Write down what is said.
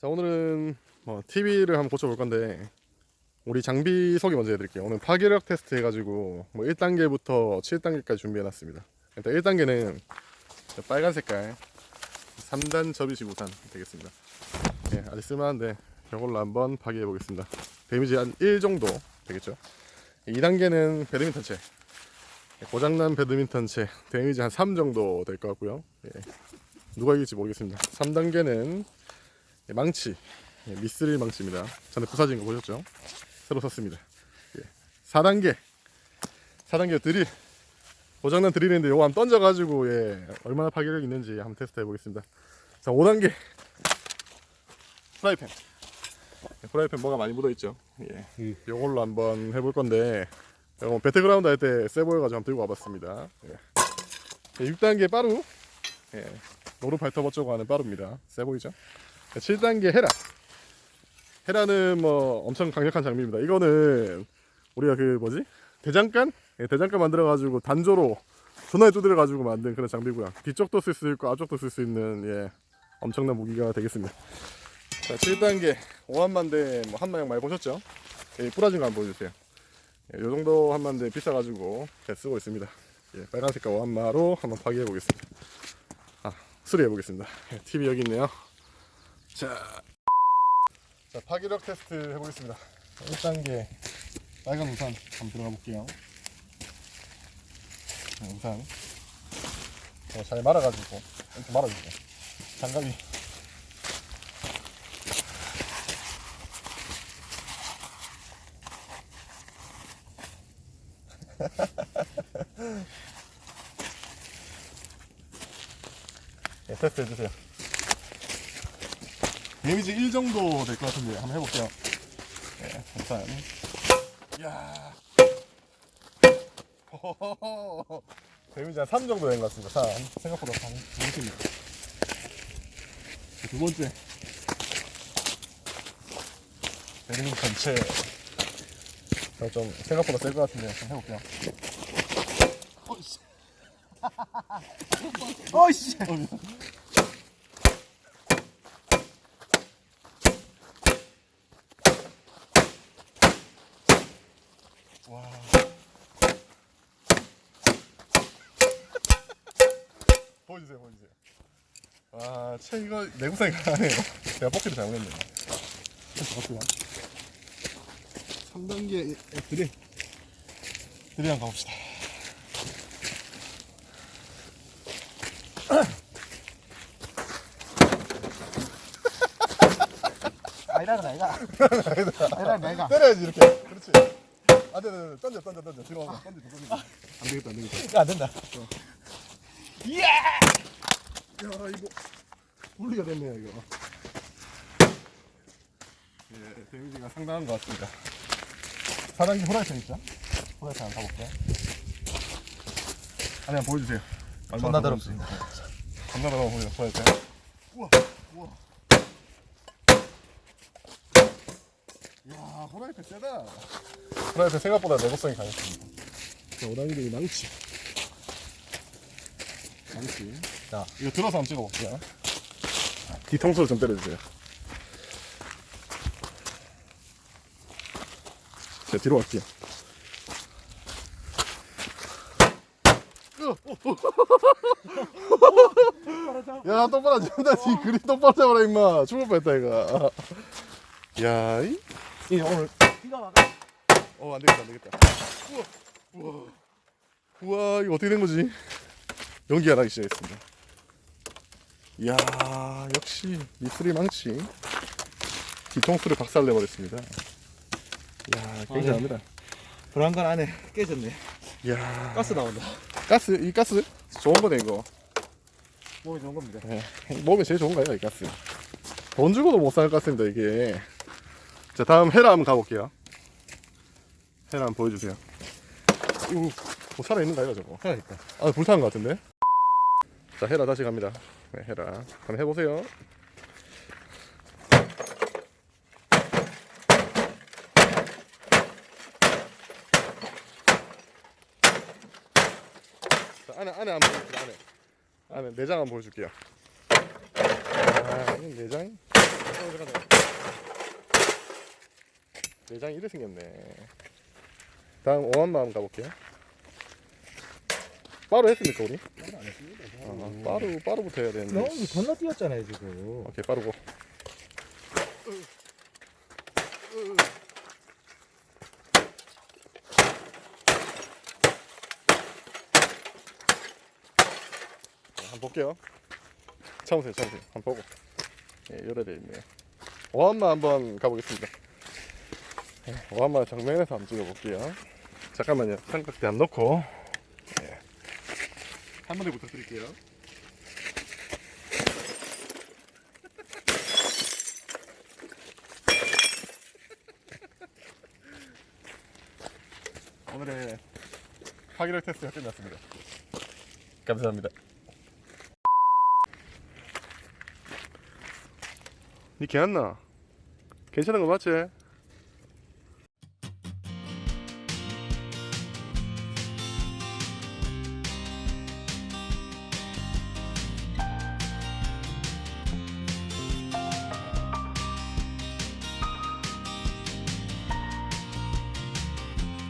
자 오늘은 뭐 TV를 한번 고쳐볼 건데 우리 장비 소개 먼저 해드릴게요. 오늘 파괴력 테스트 해가지고 뭐 1단계부터 7단계까지 준비해놨습니다. 일단 1단계는 빨간 색깔 3단 접이식 우산 되겠습니다. 예, 아주 쓸만한데 이걸로 한번 파괴해 보겠습니다. 데미지 한 1 정도 되겠죠. 2단계는 배드민턴 채 고장난 배드민턴 채 데미지 한 3 정도 될 것 같고요. 예, 누가 이길지 모르겠습니다. 3단계는 망치 예, 미스릴 망치입니다. 전에 부사진 거 보셨죠? 새로 샀습니다. 예. 4단계 4단계 드릴 고장난 드릴인데 요거 한번 던져가지고 예, 얼마나 파괴력 있는지 한번 테스트 해보겠습니다. 자 5단계 프라이팬 예, 프라이팬 뭐가 많이 묻어있죠? 예. 요걸로 한번 해볼 건데 요거 배틀그라운드 할 때 세 보여가지고 한번 들고 와봤습니다. 예. 6단계 빠루 예. 노루팔 터 버쩌고 하는 빠루입니다. 세 보이죠? 7단계 헤라. 헤라는 뭐 엄청 강력한 장비입니다. 이거는 우리가 그 뭐지? 대장간? 예, 대장간 만들어가지고 단조로 전화에 두드려가지고 만든 그런 장비고요. 뒤쪽도 쓸 수 있고 앞쪽도 쓸 수 있는 예, 엄청난 무기가 되겠습니다. 자, 7단계 오한만대 뭐 한마양 많이 보셨죠? 예, 뿌라진 거 한번 보여주세요. 예, 요 정도 한만대 비싸가지고 예, 쓰고 있습니다. 예, 빨간 색깔 오한마로 한번 파괴해 보겠습니다. 아, 수리해 보겠습니다. 예, TV 여기 있네요. 자, 자 파괴력 테스트 해보겠습니다. 1단계 빨간 우산 한번 들어가 볼게요. 네, 우산 어, 잘 말아가지고 이렇게 말아주세요. 장갑이 네, 테스트 해주세요. 데미지 1 정도 될 것 같은데 한번 해볼게요. 네, 우선 이야 호호호. 데미지 한 3 정도 된 것 같습니다. 3 생각보다 방 방심입니다. 두 번째 배드민 전체 어, 좀 생각보다 셀 것 같은데 한번 해볼게요. 어이씨. 와. 보여주세요, 보여주세요. 와, 채 이거 내구성이 강하네요. 제가 뽑기를 잘못했네요. 잠깐만요. 3단계 드릴. 드릴 한번 가봅시다. 아이라는 아이가. 아이라는 아이가. 때려야지, 이렇게. 그렇지. 안 돼, 안 돼, 던져, 던져, 던져. 뒤로 와봐. 던져, 던져. 안 되겠다, 안 되겠다. 안 된다. 이야. 야, 이거. 분리가 됐네요, 이거. 예, 데미지가 상당한 것 같습니다. 4단계 호라이팬 있죠? 호라이팬 한번 가볼게요. 안에 한번 보여주세요. 얼마나 존나. 더럽습니다. 겁나 더러워 보여, 호라이팬. 우와, 우와. 야, 호라이팬 세다. 호라이팬 생각보다 내구성이 강했습니다. 자, 5단계 망치. 망치. 자. 이거 들어서 한번 찍어볼게요. 뒤통수를 좀 때려주세요. 자, 뒤로 갈게요. 야, 똑바로 잡는다. 지 그림 똑바로 잡아라, 임마. 죽을 뻔했다, 이거. 야, 이? 이 오늘 비가 와. 어, 안 되겠다, 안 되겠다. 우와, 우와. 우와, 이거 어떻게 된 거지? 연기가 나기 시작했습니다. 이야, 역시 미스리 망치. 뒤통수를 박살내버렸습니다. 이야, 굉장합니다. 브라운관 안에 깨졌네. 이야, 가스 나온다. 가스, 이 가스? 좋은 거네, 이거. 몸이 좋은 겁니다. 네, 몸에 제일 좋은 거예요, 이 가스. 돈 주고도 못 살 가스입니다, 이게. 자, 다음 헤라 한번 가볼게요. 헤라 한번 보여주세요. 이거, 뭐 살아있는가요, 저거? 살아있다. 아, 불타는 것 같은데? 자, 헤라 다시 갑니다. 네, 헤라. 한번 해보세요. 자, 안에, 안에 한번 보여줄게요, 안에. 안에 내장 한번 보여줄게요. 아, 이건 내장? 어, 잠깐, 잠깐. 내장이 이래 생겼네. 다음 오한마음 가볼게요. 빠루 했습니까 우리? 안 했습니다. 아, 빠루 빠루부터 해야 되는데. 너무 건너뛰었잖아요 지금. 오케이 빠르고. 자, 한번 볼게요. 참으세요, 참으세요. 한번 보고. 예, 요래 돼 있네요. 오한마 한번 가보겠습니다. 예, 오한마 정면에서 한번 찍어볼게요. 잠깐만요. 삼각대 안 놓고. 예. 한 번에 부탁드릴게요. 오늘의 파기력 테스트가 끝났습니다. 감사합니다. 니 개안나? 괜찮은 거 맞지?